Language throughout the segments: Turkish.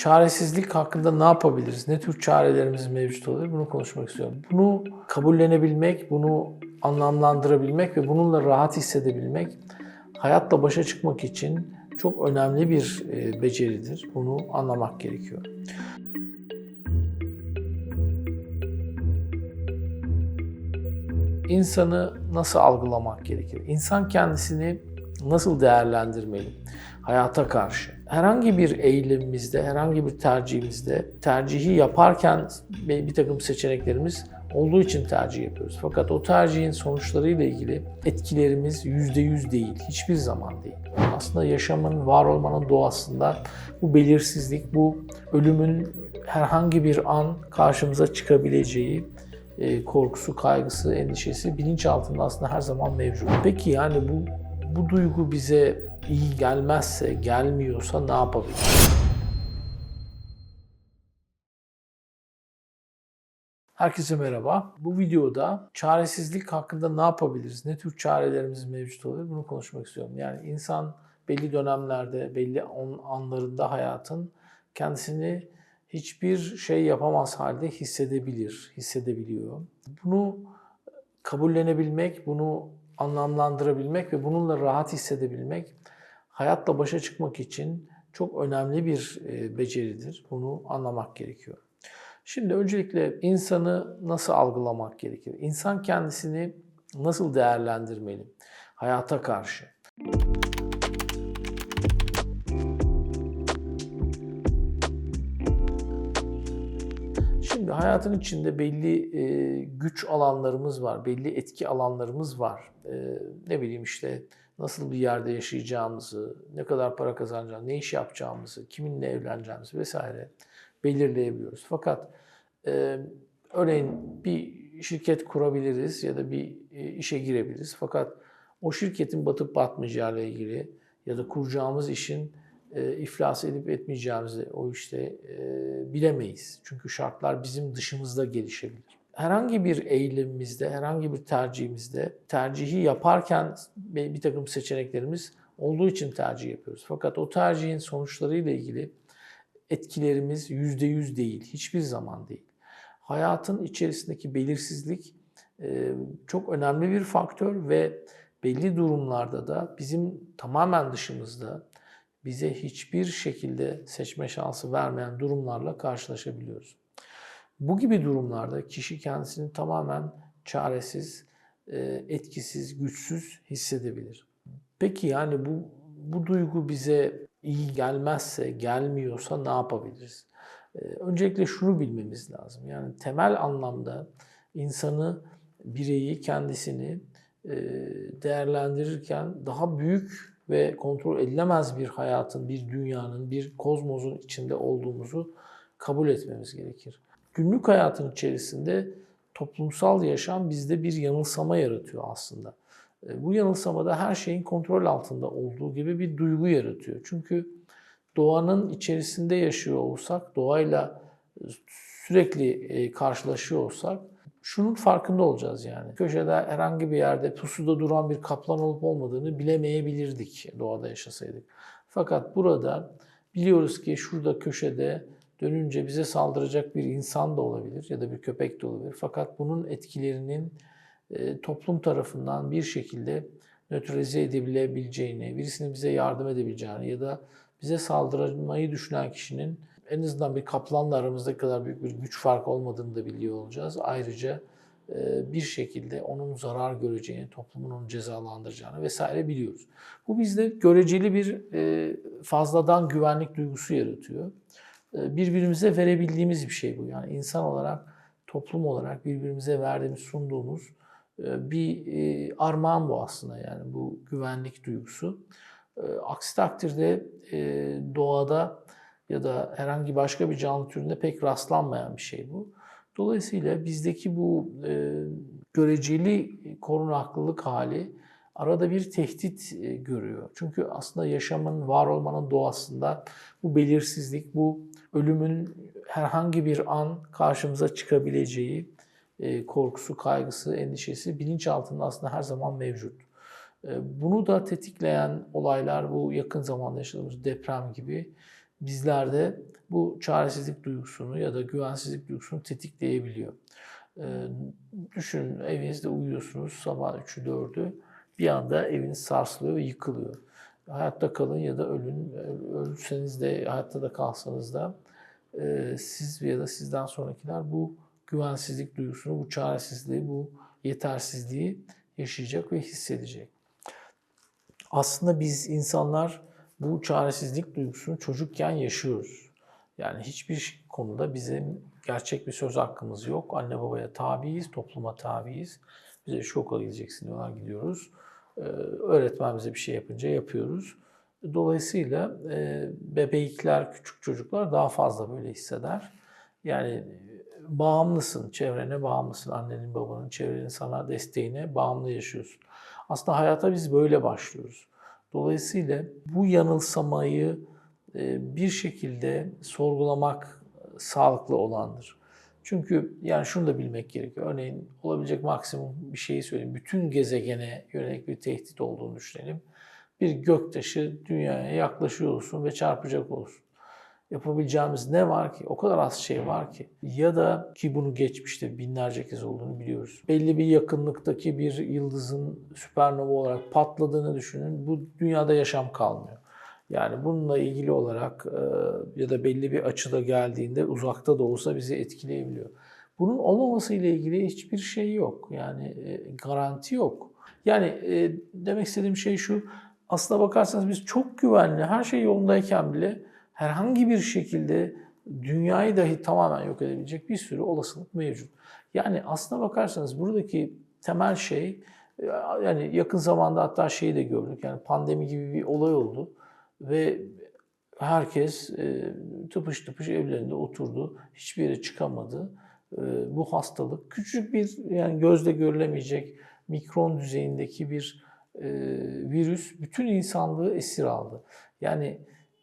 çaresizlik hakkında ne yapabiliriz? Ne tür çarelerimiz mevcut olabilir? Bunu konuşmak istiyorum. Bunu kabullenebilmek, bunu anlamlandırabilmek ve bununla rahat hissedebilmek hayatla başa çıkmak için çok önemli bir e, beceridir. Bunu anlamak gerekiyor. İnsanı nasıl algılamak gerekir? İnsan kendisini nasıl değerlendirmeli hayata karşı? Herhangi bir eylemimizde, herhangi bir tercihimizde tercihi yaparken bir takım seçeneklerimiz olduğu için tercih yapıyoruz. Fakat o tercihin sonuçlarıyla ilgili etkilerimiz yüzde yüz değil, hiçbir zaman değil. Aslında yaşamın, var olmanın doğasında bu belirsizlik, bu ölümün herhangi bir an karşımıza çıkabileceği e, korkusu, kaygısı, endişesi bilinçaltında aslında her zaman mevcut. Peki yani bu bu duygu bize iyi gelmezse, gelmiyorsa ne yapabiliriz? Herkese merhaba. Bu videoda çaresizlik hakkında ne yapabiliriz? Ne tür çarelerimiz mevcut olabilir? Bunu konuşmak istiyorum. Yani insan belli dönemlerde, belli anlarında hayatın kendisini hiçbir şey yapamaz halde hissedebilir, hissedebiliyor. Bunu kabullenebilmek, bunu anlamlandırabilmek ve bununla rahat hissedebilmek hayatla başa çıkmak için çok önemli bir e, beceridir. Bunu anlamak gerekiyor. Şimdi öncelikle insanı nasıl algılamak gerekir? İnsan kendisini nasıl değerlendirmeli hayata karşı? Şimdi hayatın içinde belli e, güç alanlarımız var, belli etki alanlarımız var. E, ne bileyim işte nasıl bir yerde yaşayacağımızı, ne kadar para kazanacağımızı, ne iş yapacağımızı, kiminle evleneceğimizi vesaire belirleyebiliyoruz. Fakat e, örneğin bir şirket kurabiliriz ya da bir e, işe girebiliriz. Fakat o şirketin batıp batmayacağı ile ilgili ya da kuracağımız işin e, iflas edip etmeyeceğimizi o işte e, bilemeyiz. Çünkü şartlar bizim dışımızda gelişebilir. Herhangi bir eylemimizde, herhangi bir tercihimizde tercihi yaparken bir takım seçeneklerimiz olduğu için tercih yapıyoruz. Fakat o tercihin sonuçlarıyla ilgili etkilerimiz yüzde yüz değil, hiçbir zaman değil. Hayatın içerisindeki belirsizlik e, çok önemli bir faktör ve belli durumlarda da bizim tamamen dışımızda bize hiçbir şekilde seçme şansı vermeyen durumlarla karşılaşabiliyoruz. Bu gibi durumlarda kişi kendisini tamamen çaresiz, e, etkisiz, güçsüz hissedebilir. Peki yani bu bu duygu bize iyi gelmezse, gelmiyorsa ne yapabiliriz? E, Öncelikle şunu bilmemiz lazım. Yani temel anlamda insanı, bireyi, kendisini e, değerlendirirken daha büyük ve kontrol edilemez bir hayatın, bir dünyanın, bir kozmosun içinde olduğumuzu kabul etmemiz gerekir. Günlük hayatın içerisinde toplumsal yaşam bizde bir yanılsama yaratıyor aslında. E, Bu yanılsamada her şeyin kontrol altında olduğu gibi bir duygu yaratıyor. Çünkü doğanın içerisinde yaşıyor olsak, doğayla sürekli e, karşılaşıyor olsak şunun farkında olacağız yani. Köşede herhangi bir yerde pusuda duran bir kaplan olup olmadığını bilemeyebilirdik doğada yaşasaydık. Fakat burada biliyoruz ki şurada köşede dönünce bize saldıracak bir insan da olabilir ya da bir köpek de olabilir. Fakat bunun etkilerinin e, toplum tarafından bir şekilde nötralize edilebileceğini, birisinin bize yardım edebileceğini ya da bize saldırmayı düşünen kişinin en azından bir kaplanla aramızda kadar büyük bir güç farkı olmadığını da biliyor olacağız. Ayrıca e, bir şekilde onun zarar göreceğini, toplumun onu cezalandıracağını vesaire biliyoruz. Bu bizde göreceli bir e, fazladan güvenlik duygusu yaratıyor. E, Birbirimize verebildiğimiz bir şey bu. Yani insan olarak, toplum olarak birbirimize verdiğimiz, sunduğumuz bir armağan bu aslında yani bu güvenlik duygusu. Aksi takdirde doğada ya da herhangi başka bir canlı türünde pek rastlanmayan bir şey bu. Dolayısıyla bizdeki bu e, göreceli korunaklılık hali arada bir tehdit e, görüyor. Çünkü aslında yaşamın, var olmanın doğasında bu belirsizlik, bu ölümün herhangi bir an karşımıza çıkabileceği e, korkusu, kaygısı, endişesi bilinçaltında aslında her zaman mevcut. E, Bunu da tetikleyen olaylar bu yakın zamanda yaşadığımız deprem gibi bizlerde bu çaresizlik duygusunu ya da güvensizlik duygusunu tetikleyebiliyor. Ee, düşünün evinizde uyuyorsunuz sabah 3'ü 4'ü bir anda eviniz sarsılıyor ve yıkılıyor. Hayatta kalın ya da ölün, ölseniz de hayatta da kalsanız da e, siz ya da sizden sonrakiler bu güvensizlik duygusunu, bu çaresizliği, bu yetersizliği yaşayacak ve hissedecek. Aslında biz insanlar bu çaresizlik duygusunu çocukken yaşıyoruz. Yani hiçbir konuda bizim gerçek bir söz hakkımız yok. Anne babaya tabiiz, topluma tabiiz. Bize şu okula gideceksin diyorlar, gidiyoruz. Ee, öğretmen bize bir şey yapınca yapıyoruz. Dolayısıyla e, bebekler, küçük çocuklar daha fazla böyle hisseder. Yani e, bağımlısın, çevrene bağımlısın. Annenin, babanın, çevrenin sana desteğine bağımlı yaşıyorsun. Aslında hayata biz böyle başlıyoruz. Dolayısıyla bu yanılsamayı e, bir şekilde sorgulamak sağlıklı olandır. Çünkü yani şunu da bilmek gerekiyor. Örneğin olabilecek maksimum bir şeyi söyleyeyim. Bütün gezegene yönelik bir tehdit olduğunu düşünelim. Bir göktaşı dünyaya yaklaşıyor olsun ve çarpacak olsun. Yapabileceğimiz ne var ki? O kadar az şey var ki. Ya da ki bunu geçmişte binlerce kez olduğunu biliyoruz. Belli bir yakınlıktaki bir yıldızın süpernova olarak patladığını düşünün. Bu dünyada yaşam kalmıyor. Yani bununla ilgili olarak e, ya da belli bir açıda geldiğinde uzakta da olsa bizi etkileyebiliyor. Bunun olmaması ile ilgili hiçbir şey yok. Yani e, garanti yok. Yani e, demek istediğim şey şu. Aslına bakarsanız biz çok güvenli, her şey yolundayken bile herhangi bir şekilde dünyayı dahi tamamen yok edebilecek bir sürü olasılık mevcut. Yani aslına bakarsanız buradaki temel şey yani yakın zamanda hatta şeyi de gördük. Yani pandemi gibi bir olay oldu ve herkes e, tıpış tıpış evlerinde oturdu. Hiçbir yere çıkamadı. E, bu hastalık küçük bir yani gözle görülemeyecek mikron düzeyindeki bir e, virüs bütün insanlığı esir aldı. Yani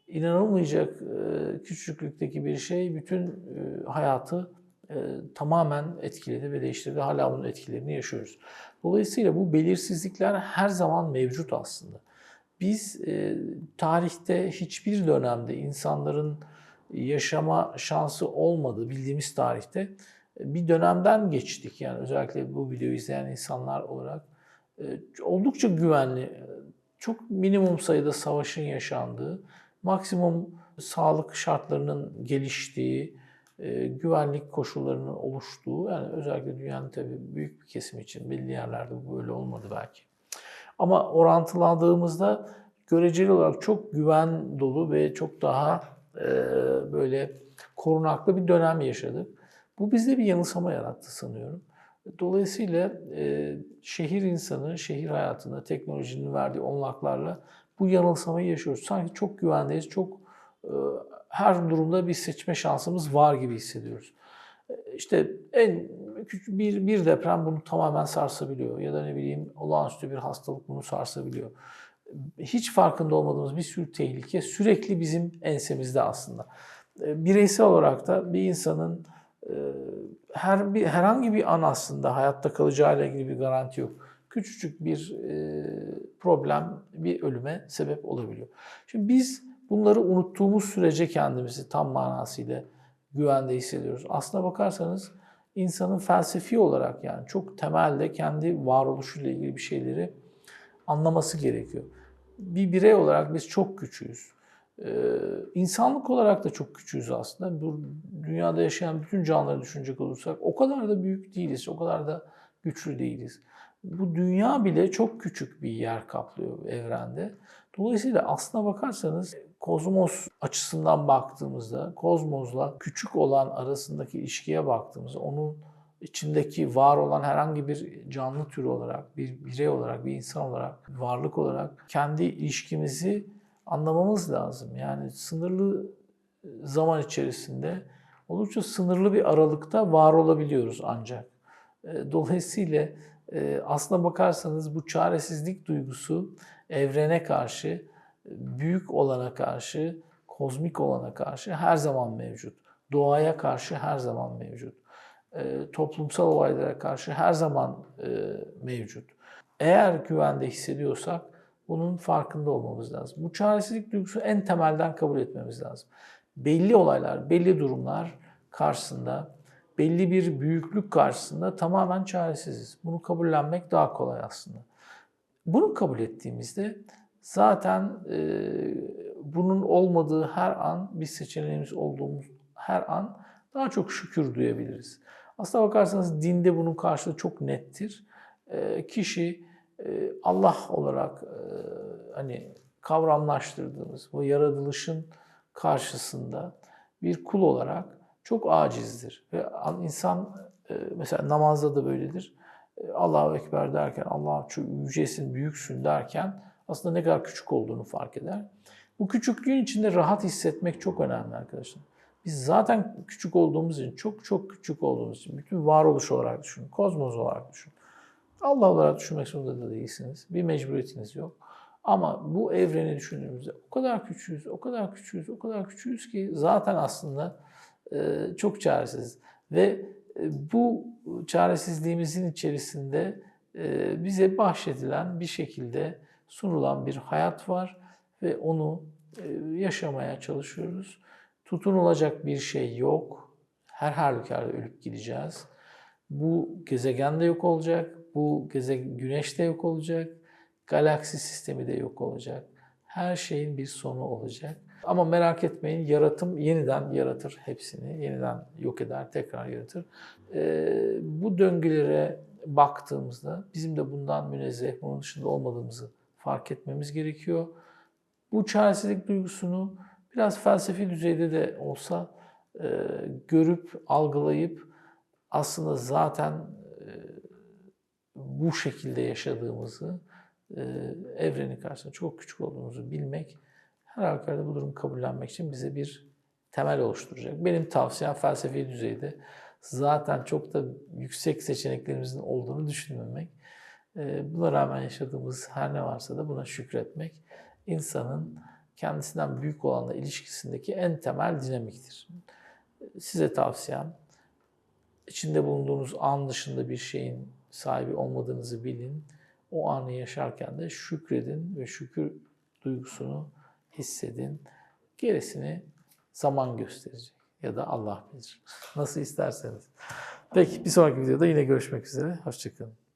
inanılmayacak e, küçüklükteki bir şey bütün e, hayatı e, tamamen etkiledi ve değiştirdi. Hala bunun etkilerini yaşıyoruz. Dolayısıyla bu belirsizlikler her zaman mevcut aslında. Biz tarihte hiçbir dönemde insanların yaşama şansı olmadığı bildiğimiz tarihte bir dönemden geçtik. Yani özellikle bu videoyu izleyen insanlar olarak oldukça güvenli, çok minimum sayıda savaşın yaşandığı, maksimum sağlık şartlarının geliştiği, güvenlik koşullarının oluştuğu, yani özellikle dünyanın tabii büyük bir kesimi için belli yerlerde bu böyle olmadı belki. Ama orantıladığımızda göreceli olarak çok güven dolu ve çok daha e, böyle korunaklı bir dönem yaşadık. Bu bizde bir yanılsama yarattı sanıyorum. Dolayısıyla e, şehir insanı, şehir hayatında teknolojinin verdiği olanaklarla bu yanılsamayı yaşıyoruz. Sanki çok güvendeyiz, çok e, her durumda bir seçme şansımız var gibi hissediyoruz. İşte en küçük bir, bir deprem bunu tamamen sarsabiliyor ya da ne bileyim olağanüstü bir hastalık bunu sarsabiliyor. Hiç farkında olmadığımız bir sürü tehlike sürekli bizim ensemizde aslında. E, bireysel olarak da bir insanın e, her bir herhangi bir an aslında hayatta kalacağıyla ilgili bir garanti yok. Küçücük bir e, problem bir ölüme sebep olabiliyor. Şimdi biz bunları unuttuğumuz sürece kendimizi tam manasıyla güvende hissediyoruz. Aslına bakarsanız insanın felsefi olarak yani çok temelde kendi varoluşuyla ilgili bir şeyleri anlaması gerekiyor. Bir birey olarak biz çok küçüğüz. Ee, insanlık olarak da çok küçüğüz aslında. Bu dünyada yaşayan bütün canlıları düşünecek olursak o kadar da büyük değiliz, o kadar da güçlü değiliz. Bu dünya bile çok küçük bir yer kaplıyor evrende. Dolayısıyla aslına bakarsanız kozmos açısından baktığımızda kozmosla küçük olan arasındaki ilişkiye baktığımızda onun içindeki var olan herhangi bir canlı türü olarak, bir birey olarak, bir insan olarak, varlık olarak kendi ilişkimizi anlamamız lazım. Yani sınırlı zaman içerisinde oldukça sınırlı bir aralıkta var olabiliyoruz ancak. E, dolayısıyla e, aslına bakarsanız bu çaresizlik duygusu evrene karşı büyük olana karşı, kozmik olana karşı her zaman mevcut. Doğaya karşı her zaman mevcut. E, toplumsal olaylara karşı her zaman e, mevcut. Eğer güvende hissediyorsak Bunun farkında olmamız lazım. Bu çaresizlik duygusunu en temelden kabul etmemiz lazım. Belli olaylar, belli durumlar karşısında, belli bir büyüklük karşısında tamamen çaresiziz. Bunu kabullenmek daha kolay aslında. Bunu kabul ettiğimizde zaten e, bunun olmadığı her an, bir seçeneğimiz olduğumuz her an daha çok şükür duyabiliriz. Aslına bakarsanız dinde bunun karşılığı çok nettir. E, kişi e, Allah olarak e, hani kavramlaştırdığımız bu yaratılışın karşısında bir kul olarak çok acizdir. Ve insan e, mesela namazda da böyledir. E, Allahu Ekber derken, Allah yücesin, büyüksün derken aslında ne kadar küçük olduğunu fark eder. Bu küçüklüğün içinde rahat hissetmek çok önemli arkadaşlar. Biz zaten küçük olduğumuz için, çok çok küçük olduğumuz için, bütün varoluş olarak düşünün, kozmos olarak düşünün. Allah olarak düşünmek zorunda da değilsiniz. Bir mecburiyetiniz yok. Ama bu evreni düşündüğümüzde o kadar küçüğüz, o kadar küçüğüz, o kadar küçüğüz ki zaten aslında çok çaresiz. Ve e, bu çaresizliğimizin içerisinde e, bize bahşedilen bir şekilde sunulan bir hayat var ve onu yaşamaya çalışıyoruz. Tutunulacak bir şey yok. Her halükarda ölüp gideceğiz. Bu gezegen de yok olacak, bu gezegen güneş de yok olacak, galaksi sistemi de yok olacak. Her şeyin bir sonu olacak. Ama merak etmeyin yaratım yeniden yaratır hepsini. Yeniden yok eder, tekrar yaratır. Ee, bu döngülere baktığımızda bizim de bundan münezzeh, bunun dışında olmadığımızı fark etmemiz gerekiyor. Bu çaresizlik duygusunu biraz felsefi düzeyde de olsa e, görüp, algılayıp aslında zaten e, bu şekilde yaşadığımızı, e, evrenin karşısında çok küçük olduğumuzu bilmek her halükarda bu durumu kabullenmek için bize bir temel oluşturacak. Benim tavsiyem felsefi düzeyde zaten çok da yüksek seçeneklerimizin olduğunu düşünmemek. Ee, buna rağmen yaşadığımız her ne varsa da buna şükretmek insanın kendisinden büyük olanla ilişkisindeki en temel dinamiktir. Size tavsiyem içinde bulunduğunuz an dışında bir şeyin sahibi olmadığınızı bilin. O anı yaşarken de şükredin ve şükür duygusunu hissedin. Gerisini zaman gösterecek ya da Allah bilir. Nasıl isterseniz. Peki bir sonraki videoda yine görüşmek üzere. Hoşçakalın.